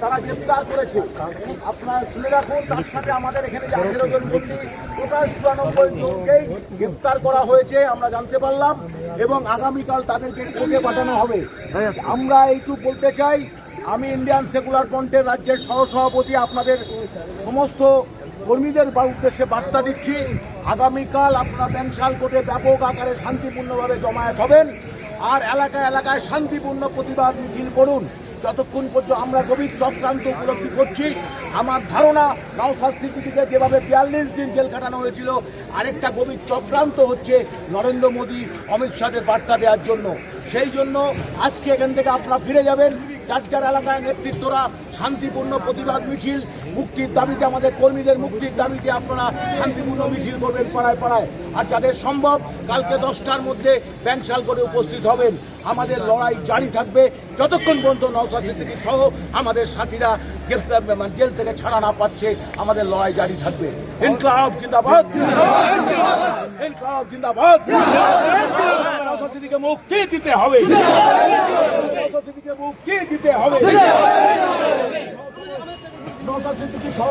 তারা গ্রেপ্তার করেছে, আপনারা রাখুন, তার সাথে আমাদের এখানে করা হয়েছে, আমরা জানতে পারলাম এবং আগামীকাল তাদেরকে পাঠানো হবে। আমরা বলতে চাই, আমি ইন্ডিয়ান সেকুলার ফ্রন্টের রাজ্যের সহসভাপতি, আপনাদের সমস্ত কর্মীদের উদ্দেশ্যে বার্তা দিচ্ছি, আগামীকাল আপনারা ব্যাংশাল কোর্টে ব্যাপক আকারে শান্তিপূর্ণভাবে জমায়েত হবেন। আর এলাকায় এলাকায় শান্তিপূর্ণ প্রতিবাদ মিছিল করুন। যতক্ষণ পর্যন্ত আমরা গভীর চক্রান্ত উপলব্ধি করছি, আমার ধারণা নওশাদ সিদ্দিকিকে যেভাবে বিয়াল্লিশ দিন জেল খাটানো হয়েছিল, আরেকটা গভীর চক্রান্ত হচ্ছে নরেন্দ্র মোদী, অমিত শাহের বার্তা দেওয়ার জন্য। সেই জন্য আজকে এখান থেকে আপনারা ফিরে যাবেন। যার যার এলাকায় নেতৃত্বরা শান্তিপূর্ণ প্রতিবাদ মিছিল, মুক্তির দাবিতে আমাদের কর্মীদের মুক্তির দাবিতে আপনারা শান্তিপূর্ণ মিছিল করবেন পাড়ায় পাড়ায়। আর যাদের সম্ভব, কালকে দশটার মধ্যে ব্যাংশাল করে উপস্থিত হবেন। আমাদের লড়াই জারি থাকবে। যতক্ষণ পর্যন্ত নওশাদ সিদ্দিকী সহ আমাদের সাথীরা গ্রেফতার মানে জেল থেকে ছাড়া না পাচ্ছে, আমাদের লড়াই জারি থাকবে। ইনকলাব জিন্দাবাদ। ইনকলাব জিন্দাবাদ। মুক্তি দিতে হবে নওশাদ সিদ্দিকীকে মুক্তি দিতে হবে। সহ